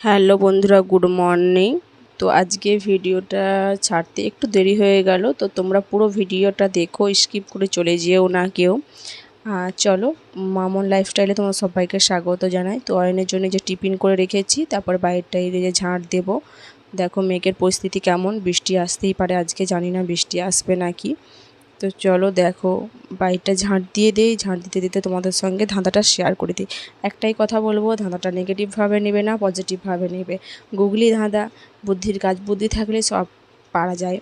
Hello বন্ধুরা, good morning. তো আজকে ভিডিওটা ছাড়তে একটু দেরি হয়ে গেল, তো তোমরা পুরো ভিডিওটা দেখো, স্কিপ করে চলে যেও না কেউ। চলো, মামন লাইফস্টাইলে তোমার সবাইকে স্বাগত জানাই। তো অয়নের জন্য যে টিফিন করে রেখেছি, তারপর বাইরটা যে ঝাঁট দেবো। দেখো মেঘের পরিস্থিতি কেমন, বৃষ্টি আসতেই পারে আজকে, জানি না বৃষ্টি আসবে নাকি। তো চলো দেখো বাইকটা ঝাঁট দিয়ে দিই, ঝাঁট দিতে দিতে তোমাদের সঙ্গে ধাঁধাটা শেয়ার করে দিই। একটাই কথা বলব, ধাঁধাটা নেগেটিভভাবে নেবে না পজিটিভভাবে নেবে। গুগলি ধাঁধা, বুদ্ধির কাজ, বুদ্ধি থাকলে সব পারা যায়।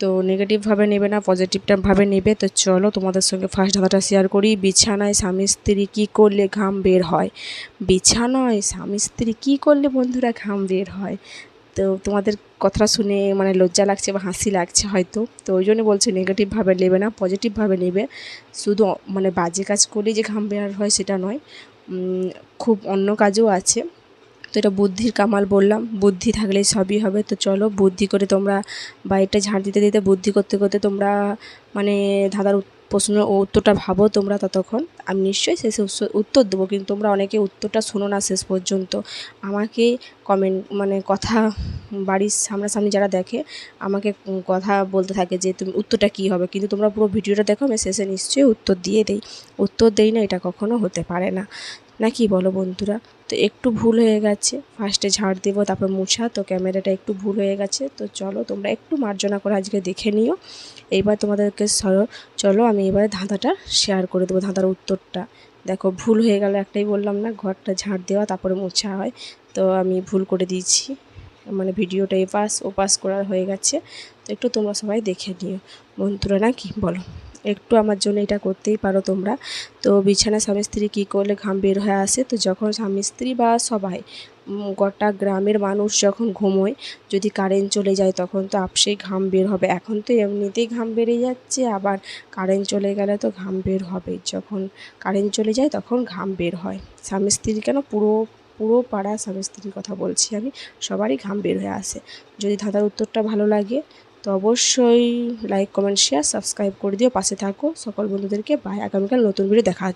তো নেগেটিভভাবে নেবে না পজিটিভভাবে নেবে। তো চলো তোমাদের সঙ্গে ফার্স্ট ধাঁধাটা শেয়ার করি। বিছানায় স্বামী স্ত্রী কী করলে ঘাম বের হয়? বিছানায় স্বামী স্ত্রী কী করলে বন্ধুরা ঘাম বের হয়? তো তোমাদের কথাটা শুনে মানে লজ্জা লাগছে বা হাসি লাগছে হয়তো। তো ওই জন্য বলছে নেগেটিভভাবে নেবে না পজিটিভভাবে নেবে। শুধু মানে বাজে কাজ করলেই যে ঘাম বের হয় সেটা নয় খুব অন্য কাজও আছে। তো এটা বুদ্ধির কামাল বললাম, বুদ্ধি থাকলে সবই হবে। তো চলো বুদ্ধি করে তোমরা বাইকটা ঝাড় দিতে দিতে বুদ্ধি করতে করতে তোমরা মানে ধাঁধার উত- প্রশ্ন ও উত্তরটা ভাবো তোমরা ততক্ষণ। আমি নিশ্চয়ই শেষে উত্তর দেবো, কিন্তু তোমরা অনেকে উত্তরটা শোনো না শেষ পর্যন্ত। আমাকে কমেন্ট মানে কথা বাড়ির সামনাসামনি যারা দেখে, আমাকে কথা বলতে থাকে যে তুমি, উত্তরটা কী হবে? কিন্তু তোমরা পুরো ভিডিওটা দেখো, আমি শেষে নিশ্চয়ই উত্তর দিয়ে দেই। উত্তর দেই না, এটা কখনো হতে পারে না। না কি বলো বন্ধুরা? তো একটু ভুল হয়ে গেছে। ফার্স্টে ঝাড় দেবো, তারপর মুছা। তো ক্যামেরাটা একটু ভুল হয়ে গেছে। তো চলো, তোমরা একটু মার্জনা করে আজকে দেখে নিও। এইবার তোমাদেরকে চলো আমি এবারে ধাঁধাটা শেয়ার করে দেবো, ধাঁধার উত্তরটা। দেখো, ভুল হয়ে গেল একটাই বললাম না, ঘরটা ঝাড় দেওয়া, তারপরে মোছা হয়। তো আমি ভুল করে দিয়েছি। মানে ভিডিওটা এপাশ ওপাশ করা হয়ে গেছে। তো একটু তোমরা সবাই দেখে নিও। বন্ধুরা নাকি? বলো। একটু আমার জন্য এটা করতেই পারো তোমরা। তো বিছানা স্বামী স্ত্রী কী করলে ঘাম বের হয়ে আসে? তো যখন স্বামী স্ত্রী বা সবাই গোটা গ্রামের মানুষ যখন ঘুমোয়, যদি কারেন্ট চলে যায় তখন তো আপসেই ঘাম বের হবে। এখন তো এমনিতেই ঘাম বেড়ে যাচ্ছে, আবার কারেন্ট চলে গেলে তো ঘাম বের হবে যখন কারেন্ট চলে যায় তখন ঘাম বের হয়। স্বামী স্ত্রী কেন পুরো পুরো পাড়া স্বামী স্ত্রীর কথা বলছি আমি? সবারই ঘাম বের হয়ে আসে। যদি ধাঁধার উত্তরটা ভালো লাগে তো অবশ্যই লাইক কমেন্ট শেয়ার সাবস্ক্রাইব করে দিও। পাশে থাকো। সকল বন্ধুদেরকে বাই আগামীকাল নতুন ভিডিও দেখা।